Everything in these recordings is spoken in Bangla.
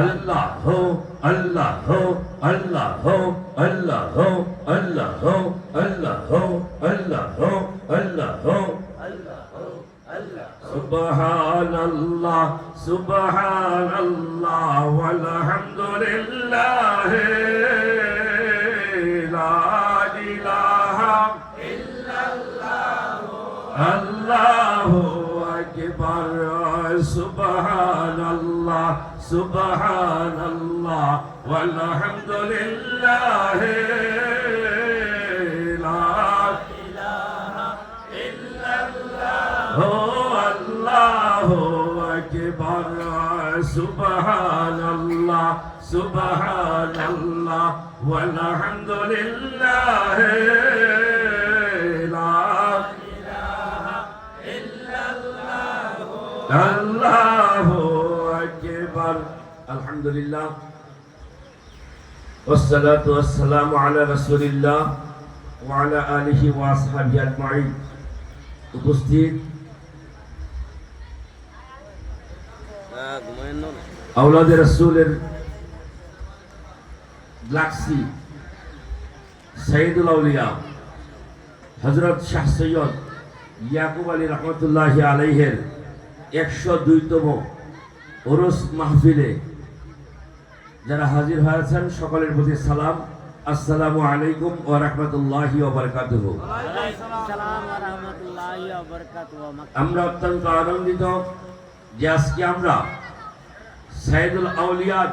আল্লাহ আল্লাহ আল্লাহ আল্লাহ আল্লাহ আল্লাহ আল্লাহ আল্লাহ سبحان الله سبحان الله والحمد لله لا سبحان الله سبحان الله والحمد لله لا إله إلا الله الله أكبر سبحان الله سبحان الله والحمد لله لا الله أكبر الحمد لله والصلاة والسلام على رسول الله وعلى آله وأصحابه أجمعين উপস্থিত আউলাদের রসুলের গ্লাক্সি সাইদুল আউলিয়া হজরত শাহ সৈয়দ ইয়াকুব আলী রহমতুল্লাহ আলাইহের একশো দুইতম ওরস মাহফিলে যারা হাজির হয়েছেন, সকলের প্রতি সালাম। আসসালামু আলাইকুম ও রহমতুল্লাহি আমরা অত্যন্ত আনন্দিত যে আজকে আমরা সাইদুল আউলিয়ার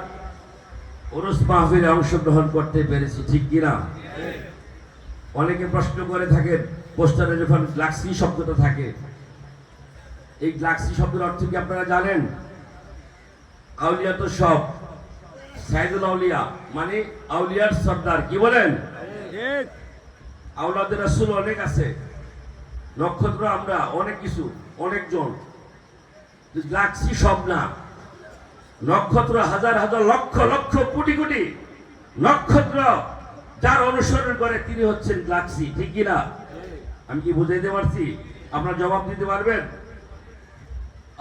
ওরস মাহফিলে অংশগ্রহণ করতে পেরেছি, ঠিক কিনা? অনেকে প্রশ্ন করে থাকেন পোস্টারে যখন গ্লাক্সি শব্দটা থাকে, এই গ্লাক্সি শব্দের অর্থ কি আপনারা জানেন? আউলিয়া তো সব সাইদুল আউলিয়া মানে আউলিয়ার সর্দার কি বলেন? আউলাদের রাসূল অনেক আছে। নক্ষত্র আমরা অনেক কিছু অনেকজন। গ্লাক্সি সব না। নক্ষত্র হাজার হাজার লক্ষ লক্ষ কোটি কোটি নক্ষত্র। যার অনুসরণ করে তিনি হচ্ছেন গ্লাক্সি ঠিক কিনা? আমি কি বুঝাইতে পারছি? আপনার জবাব দিতে পারবেন?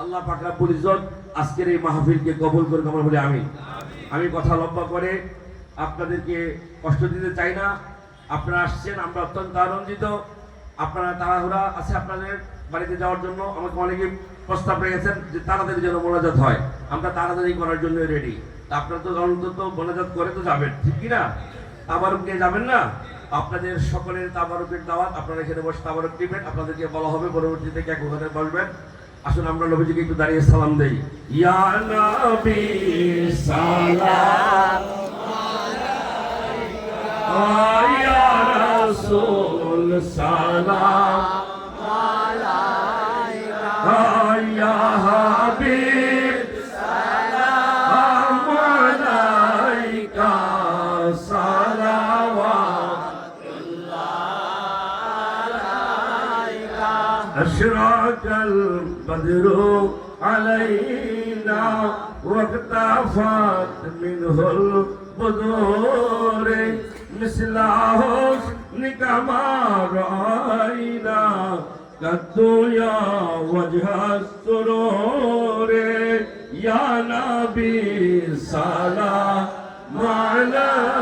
আল্লাহ পাক ইজ্জত আজকের এই মাহফিলকে কবল করে কবুল বলে আমি আমি কথা লম্বা করে আপনাদেরকে কষ্ট দিতে চাই না। আপনারা আসছেন, আমরা অত্যন্ত আনন্দিত। আপনারা তাড়াহুড়া আছে আপনাদের বাড়িতে যাওয়ার জন্য? আমাকে অনেকে প্রস্তাব রেখেছেন যে তাড়াতাড়ি যেন মোনাজাত হয়। আমরা তাড়াতাড়ি করার জন্য রেডি আপনারা তো অন্তত মোনাজাত করে তো যাবেন, ঠিক কি না? তাবারুক নিয়ে যাবেন না? আপনাদের সকলের তাবারুকের দাওয়াত, আপনারা এখানে বসে তাবারুক দিবেন আপনাদেরকে বলা হবে, পরবর্তীতে কে কোথায় বসবেন? আসুন আমরা নবীজিকে একটু দাঁড়িয়ে সালাম দেই। ইয়া নবী সালাম ইয়া রাসূল সালাম ইয়া হাবিব أشرق البدر علينا واقتفت منه البدور مثل حسنك ما رأينا قد يا وجه السرور يا نبي سلام عليك